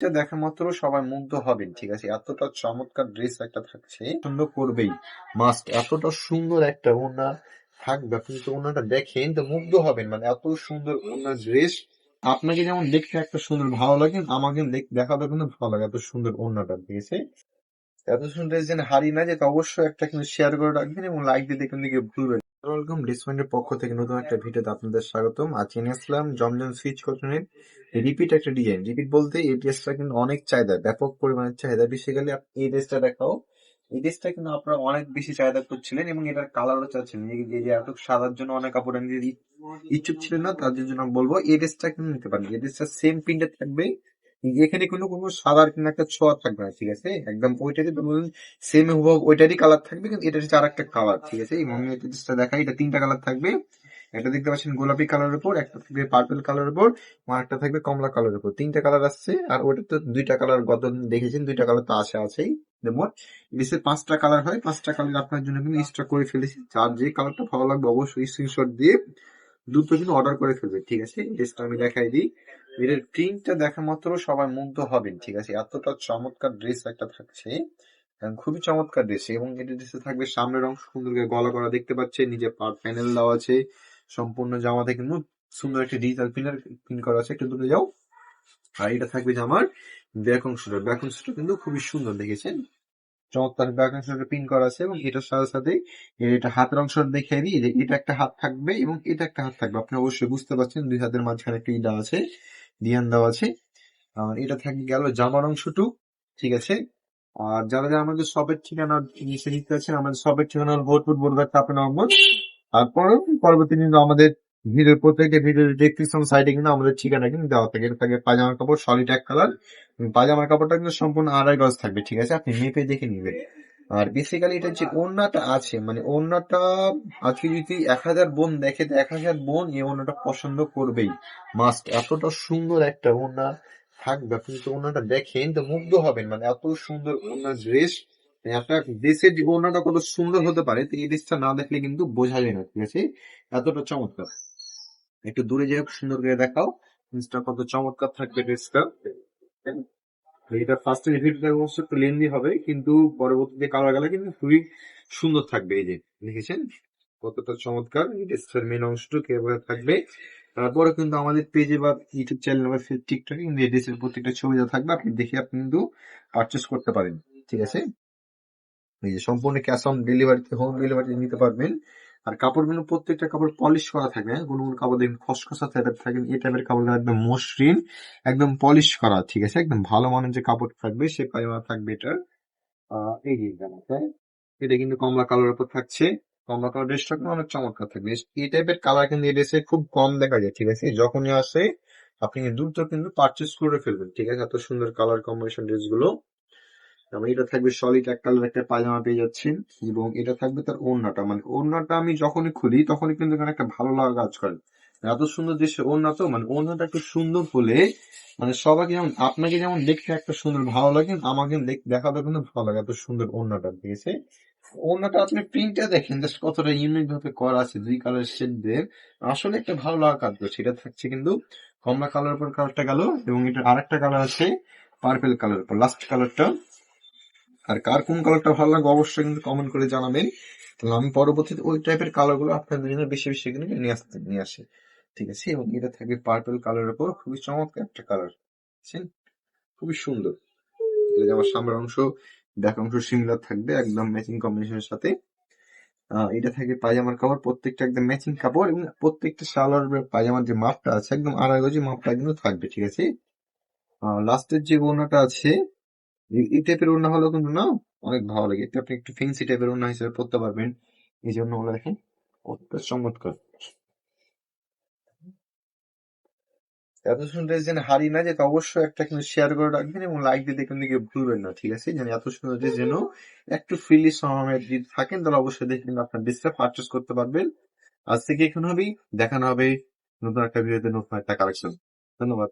এটা দেখা মাত্র সবাই মুগ্ধ হবেন, ঠিক আছে? এতটা চমৎকার ড্রেস একটা থাকছে, পছন্দ করবেই। মাস্ট এতটা সুন্দর একটা ওনা থাকবে। আপনি তো ওনাটা দেখেন, তো মুগ্ধ হবেন। মানে এত সুন্দর ওনার ড্রেস। আপনাকে যেমন দেখতে একটা সুন্দর ভালো লাগে আমাকে দেখ- দেখাতে কিন্তু ভালো লাগে এত সুন্দর ওনাটা ঠিক আছে? এত সুন্দর যেন হারিয়ে না যেতে অবশ্যই একটা কিন্তু শেয়ার করে রাখবেন এবং লাইক দিয়ে দেখুন দিকে পক্ষ থেকে নতুন একটা ভিডিওতে আপনাদের স্বাগতম। জমজম সুইচ কটনের রিপিট একটা ডিজাইন রিপিট বলতে এই ড্রেসটা কিন্তু অনেক চাহিদা, ব্যাপক পরিমাণে চাহিদা। বেসিক্যালি এই ড্রেসটা দেখাও। এই ড্রেসটা কিন্তু আপনারা অনেক বেশি চাহিদা করছিলেন এবং এটার কালারও চাচ্ছিলেন। যে এত সাদার জন্য অনেক কাপড় ইচ্ছুক ছিলেন না তাদের জন্য বলব, এই ড্রেসটা কিন্তু নিতে পারেন। এই ড্রেসটা সেম প্রিন্টে থাকবে। এখানে কোনো কোনো সাদার কিন্তু একটা ছোঁয়া থাকবে না, ঠিক আছে? একদম ওইটাতে ধরুন সেম হুবহু ওইটারই কালার থাকবে, কিন্তু এটা হচ্ছে আর একটা কালার ঠিক আছে? এই ড্রেসটা দেখাই, এটা তিনটা কালার থাকবে। একটা দেখতে পাচ্ছেন গোলাপি কালারের উপর, একটা থাকবে পার্পল কালারের উপর একটা থাকবে কমলা কালারের উপর। তিনটা কালার আসছে, আর ওটা তো দুইটা কালার গত দেখেছেন, দুইটা কালার তো আছে আছেই মোট। ড্রেসের পাঁচটা কালার হয়, পাঁচটা কালার আপনার জন্য কিন্তু এক্সট্রা করে ফেলেছি। যার যে কালারটা ভালো লাগবে অবশ্যই স্ক্রিনশট দিয়ে দ্রুত কিন্তু অর্ডার করে ফেলবে, ঠিক আছে? ড্রেসটা আমি দেখাই দিই। এটার প্রিন্টটা দেখা মাত্র সবাই মুগ্ধ হবেন, ঠিক আছে? এতটা চমৎকার ড্রেস একটা থাকছে খুবই চমৎকার ড্রেস এবং এটা ড্রেসে থাকবে, সামনের অংশ সুন্দর করে গলা করা দেখতে পাচ্ছে নিচে পার প্যানেল দেওয়া আছে, সম্পূর্ণ জামাতে কিন্তু সুন্দর একটা ডিজিটাল প্রিন্টার পিন করা আছে, একটু দূরে যাও। আর এটা থাকবে জামার ব্যাক অংশটা। ব্যাক অংশটা কিন্তু খুবই সুন্দর, দেখেছেন? চমৎকার ব্যাক অংশটা পিন করা আছে এবং এটার সাথে সাথে এটা হাতের অংশ দেখে দিই, যে এটা একটা হাত থাকবে এবং এটা একটা হাত থাকবে। আপনি অবশ্যই বুঝতে পারছেন দুই হাতের মাঝখানে একটা ইডা আছে ডিয়ান দেওয়া আছে। আর এটা থাকবে গেল জামার অংশটু ঠিক আছে? আর যারা যারা আমাদের সবের ঠিকানা নিচে নিতে আছেন আমাদের সবের ঠিকানা হল ভোটপুর বোরগার চাপে নম্বর তারপর পরবর্তী কিন্তু আমাদের ভিডিওর প্রত্যেকটা ভিডিও ডেসক্রিপশন সাইডে কিন্তু আমাদের ঠিকানা কিন্তু দেওয়া থাকে। এটা থাকে পাজামার কাপড় সলিড এক কালার পাজামার কাপড়টা কিন্তু সম্পূর্ণ আড়াই গজ থাকবে, ঠিক আছে? আপনি মেপে দেখে নেবেন। আর বেসিক্যালি এটা যে ওড়নাটা আছে মানে ওড়নাটা আজকে যদি এক হাজার বোন দেখে, তো এক হাজার বোন এই ওড়নাটা পছন্দ করবেই। মাস্ট এতটা সুন্দর একটা ওড়না থাকবে। আপনি তো ওড়নাটা দেখেন, তো মুগ্ধ হবেন। মানে এত সুন্দর ওড়নার ড্রেস একটা দেশের যে ওড়নাটা কত সুন্দর হতে পারে, তো এই ড্রেসটা না দেখলে কিন্তু বোঝা যায় না, ঠিক আছে? এতটা চমৎকার। একটু দূরে যেয়ে সুন্দর করে দেখাও। ড্রেসটা কত চমৎকার থাকবে ড্রেসটা এটা ফার্স্ট রিভিউটা অবশ্য একটু লেন্দি হবে, কিন্তু পরবর্তীতে কালার গেলে কিন্তু খুবই সুন্দর থাকবে এই যে, দেখেছেন? কতটা চমৎকার। ড্রেসটার মেন অংশটুকু এভাবে থাকবে। তারপরে কিন্তু আমাদের পেজে বা ইউটিউব চ্যানেল বা টিকটকে কিন্তু এই ড্রেসের প্রত্যেকটা ছবি দেওয়া থাকবে। আপনি দেখে আপনি কিন্তু পারচেস করতে পারেন। ঠিক আছে? এই যে সম্পূর্ণ ক্যাশ অন ডেলিভারিতে হোম ডেলিভারি নিতে পারবেন। আর কাপড়গুলো প্রত্যেকটা কাপড় পলিশ করা থাকে হ্যাঁ? কোনো কোনো কাপড় দেখবেন খসখসা থাকে এই টাইপের কাপড় একদম মসৃণ, একদম পলিশ করা, ঠিক আছে? একদম ভালো মানের যে কাপড় থাকবে, সে পায়মা থাকবে এটার। এই যে জামাটা এটা কিন্তু কমলা কালার উপর থাকছে। কমলা কালার ড্রেসটা কিন্তু অনেক চমৎকার থাকবে। এই টাইপের কালার কিন্তু এই ড্রেসে খুব কম দেখা যায়, ঠিক আছে? যখনই আসে, আপনি দ্রুত কিন্তু পারচেস করে ফেলবেন, ঠিক আছে? এত সুন্দর কালার কম্বিনেশন ড্রেসগুলো। এবং এটা থাকবে সলিড এক কালার একটা পায়জামা পেয়ে যাচ্ছেন এবং এটা থাকবে তার ওড়নাটা। মানে ওড়নাটা আমি যখনই খুলি, তখনই কিন্তু এখানে একটা ভালো লাগা কাজ করে। এত সুন্দর দেশে ওড়না তো মানে ওড়নাটা একটু সুন্দর হলে মানে সবাইকে যেমন, আপনাকে যেমন দেখতে একটা সুন্দর ভালো লাগে, আমাকে দেখ- দেখাতে কিন্তু ভালো লাগে এত সুন্দর ওড়নাটা আছে? ওড়নাটা আপনি প্রিন্টটা দেখেন কতটা ইউনিক ভাবে করা আছে, দুই কালার শেড দিয়ে। আসলে একটা ভালো লাগা কাজ করছে। এটা থাকছে কিন্তু কমলা কালার উপর কালারটা গেল এবং এটা আরেকটা কালার আছে পার্পেল কালার উপর। লাস্ট কালারটা আর কার কোন কালারটা ভালো লাগবে অবশ্যই কিন্তু কমেন্ট করে জানাবেন। তাহলে আমি পরবর্তীতে ওই টাইপের কালারগুলো আপনাদের জন্য বেশি বেশি করে নিয়ে আসতে নিয়ে আসে। ঠিক আছে? এবং এটা থাকবে পার্পল কালারের উপর খুবই চমৎকার একটা কালার বুঝছেন? খুবই সুন্দর। আমার সামনের অংশ ব্যাক অংশ সিমিলার থাকবে, একদম ম্যাচিং কম্বিনেশনের সাথে। এটা থাকবে পায়জামার কাপড় প্রত্যেকটা একদম ম্যাচিং কাপড় এবং প্রত্যেকটা সালোয়ার পায়জামার যে মাপটা আছে, একদম আড়াই গজি মাপটা কিন্তু থাকবে, ঠিক আছে? লাস্টের যে ওড়নাটা আছে এই- টাইপের ওড়না হলেও কিন্তু না, অনেক ভালো লাগে। এটা আপনি একটু ফেন্সি টাইপের ওড়না হিসেবে পড়তে পারবেন। এই জন্য ওগুলো দেখেন কতটা চমৎকার। এত সুন্দর যেন হারিয়ে না যেতে, অবশ্যই একটা কিন্তু শেয়ার করে রাখবেন এবং লাইক দিয়ে দেখুন দিকে ভুলবেন না, ঠিক আছে? যেন এত সুন্দর যে যেন একটু ফ্রিলি সময় যদি থাকেন, তাহলে অবশ্যই দেখবেন আপনার ডিসপ্লে পারচেস করতে পারবেন। আজ থেকে এখন হবেই দেখানো হবে নতুন একটা ভিডিওতে নতুন একটা কালেকশন ধন্যবাদ।